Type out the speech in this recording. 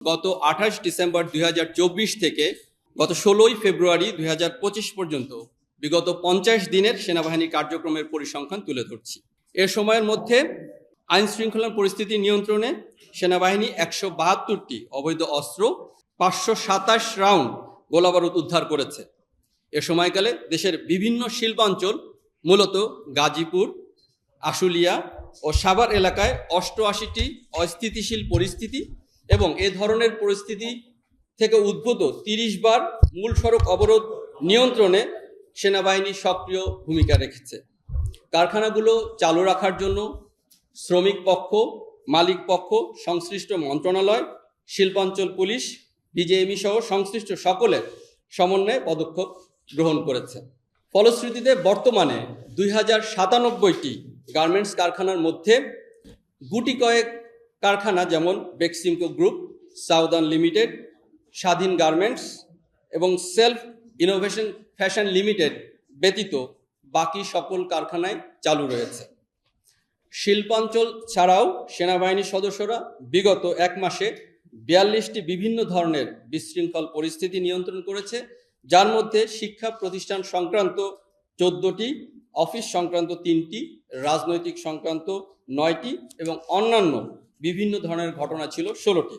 গত আঠাশ ডিসেম্বর দুই হাজার চব্বিশ থেকে গত ষোলোই ফেব্রুয়ারি দুই হাজার পঁচিশ পর্যন্ত বিগত পঞ্চাশ দিনের সেনাবাহিনীর কার্যক্রমের পরিসংখ্যান তুলে ধরছি। এ সময়ের মধ্যে আইন শৃঙ্খলা পরিস্থিতি নিয়ন্ত্রণে সেনাবাহিনী একশো বাহাত্তরটি অবৈধ অস্ত্র, পাঁচশো সাতাশ রাউন্ড গোলাবারুদ উদ্ধার করেছে। এ সময়কালে দেশের বিভিন্ন শিল্পাঞ্চল, মূলত গাজীপুর, আশুলিয়া ও সাভার এলাকায় অষ্টআশিটি অস্থিতিশীল পরিস্থিতি এবং এ ধরনের পরিস্থিতি থেকে উদ্ভূত তিরিশ বার মূল সড়ক অবরোধ নিয়ন্ত্রণে সেনাবাহিনী সক্রিয় ভূমিকা রেখেছে। কারখানাগুলো চালু রাখার জন্য শ্রমিক পক্ষ, মালিক পক্ষ, সংশ্লিষ্ট মন্ত্রণালয়, শিল্পাঞ্চল পুলিশ বিজেএমই সহ সংশ্লিষ্ট সকলের সমন্বয়ে পদক্ষেপ গ্রহণ করেছে। ফলশ্রুতিতে বর্তমানে দুই হাজার সাতানব্বইটি গার্মেন্টস কারখানার মধ্যে গুটি কয়েক কারখানা যেমন Beximco group southern limited Swadhin garments এবং সেলফ ইনোভেশন ফ্যাশন লিমিটেড ব্যতীত বাকি সকল কারখানায় চালু রয়েছে। শিল্পাঞ্চল ছাড়াও সেনাবাহিনীর সদস্যরা বিগত এক মাসে বিয়াল্লিশটি বিভিন্ন ধরনের বিশৃঙ্খল পরিস্থিতি নিয়ন্ত্রণ করেছে, যার মধ্যে শিক্ষা প্রতিষ্ঠান সংক্রান্ত চোদ্দটি, অফিস সংক্রান্ত তিনটি, রাজনৈতিক সংক্রান্ত নয়টি এবং অন্যান্য বিভিন্ন ধরনের ঘটনা ছিল ষোলোটি